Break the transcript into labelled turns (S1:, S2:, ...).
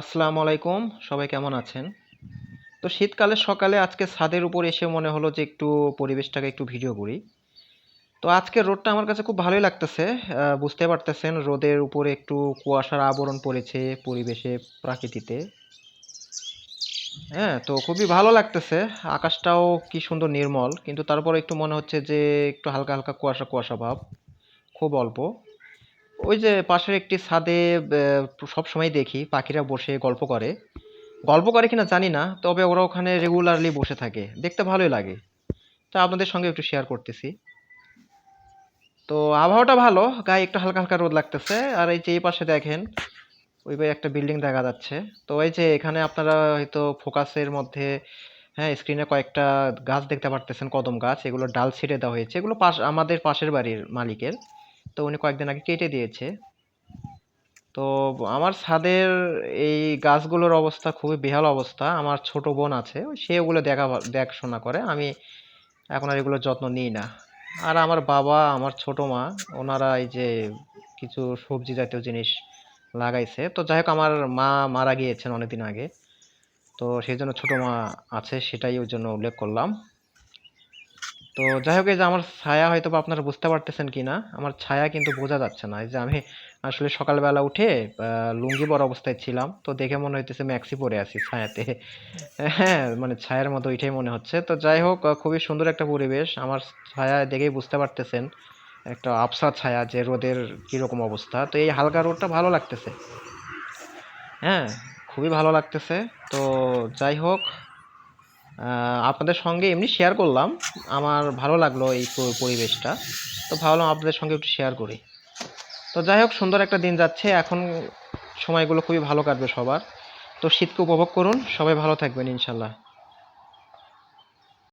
S1: আসসালামু আলাইকুম, সবাই কেমন আছেন? তো শীতকালের সকালে আজকে ছাদের উপর এসে মনে হলো যে একটু পরিবেশটাকে একটু ভিডিও করি। তো আজকে রোদটা আমার কাছে খুব ভালোই লাগতেছে বুঝতে পারতেছেন রোদের উপরে একটু কুয়াশার আবরণ পড়েছে পরিবেশে, প্রাকৃতিতে। হ্যাঁ তো খুবই ভালো লাগতেছে, আকাশটাও কি সুন্দর নির্মল, কিন্তু তারপরে একটু মনে হচ্ছে যে একটু হালকা হালকা কুয়াশা কুয়াশা ভাব, খুব অল্প। ওই যে পাশের একটি ছাদে সব সময় দেখি, পাখিরা বসে গল্প করে। গল্প করে কিনা জানি না, তবে ওরা ওখানে রেগুলারলি বসে থাকে। দেখতে ভালোই লাগে। তা আপনাদের সঙ্গে একটু শেয়ার করতেছি। তো আবহাওয়াটা ভালো, গায়ে একটু হালকা হালকা রোদ লাগতেছে। আর এই যে এই পাশে দেখেন, ওই পাশে একটা বিল্ডিং দেখা যাচ্ছে। তো এই যে এখানে আপনারা হয়তো ফোকাসের মধ্যে হ্যাঁ স্ক্রিনে কয়েকটা গাছ দেখতে পারতেছেন, কদম গাছ। এগুলো ডাল ছিঁড়ে দেওয়া হয়েছে। এগুলো পাশ, আমাদের পাশের বাড়ির মালিকের। তো উনি কয়েকদিন আগে কেটে দিয়েছে। তো আমার ছাদের এই গাছগুলোর অবস্থা খুবই বেহাল অবস্থা। আমার ছোট বোন আছে, সে ওগুলো দেখা দেখাশোনা করে। আমি এখন আর এগুলোর যত্ন নিই না। আর আমার বাবা, আমার ছোট মা, ওনারা এই যে কিছু সবজি জাতীয় জিনিস লাগাইছে। তো যাই হোক, আমার মা মারা গিয়েছেন অনেকদিন আগে। তো সেই জন্য ছোট মা আছে, সেটাই ওই জন্য উল্লেখ করলাম। তো যাই হোক, এই যে আমার ছায়া হয়তো বা আপনারা বুঝতে পারতেছেন কি না আমার ছায়া কিন্তু বোঝা যাচ্ছে না। এই যে আমি আসলে সকালবেলা উঠে লুঙ্গি পরা অবস্থায় ছিলাম, তো দেখে মনে হইতেছে ম্যাক্সি পরে আছি ছায়াতে। হ্যাঁ মানে ছায়ার মতো ওইটাই মনে হচ্ছে। তো যাই হোক খুবই সুন্দর একটা পরিবেশ। আমার ছায়া দেখেই বুঝতে পারতেছেন, একটা আবছা ছায়া যে রোদের কীরকম অবস্থা। তো এই হালকা রোদটা ভালো লাগতেছে। হ্যাঁ খুবই ভালো লাগতেছে। তো যাই হোক আপনাদের সঙ্গে এমনি শেয়ার করলাম। আমার ভালো লাগল এই পরিবেশটা। তো ভাবলাম আপনাদের সঙ্গে একটু শেয়ার করি। তো যাই হোক, সুন্দর একটা দিন যাচ্ছে। এখন সময়গুলো খুবই ভালো কাটবে সবার। তো শীতকে উপভোগ করুন। সবাই ভালো থাকবেন, ইনশাল্লাহ।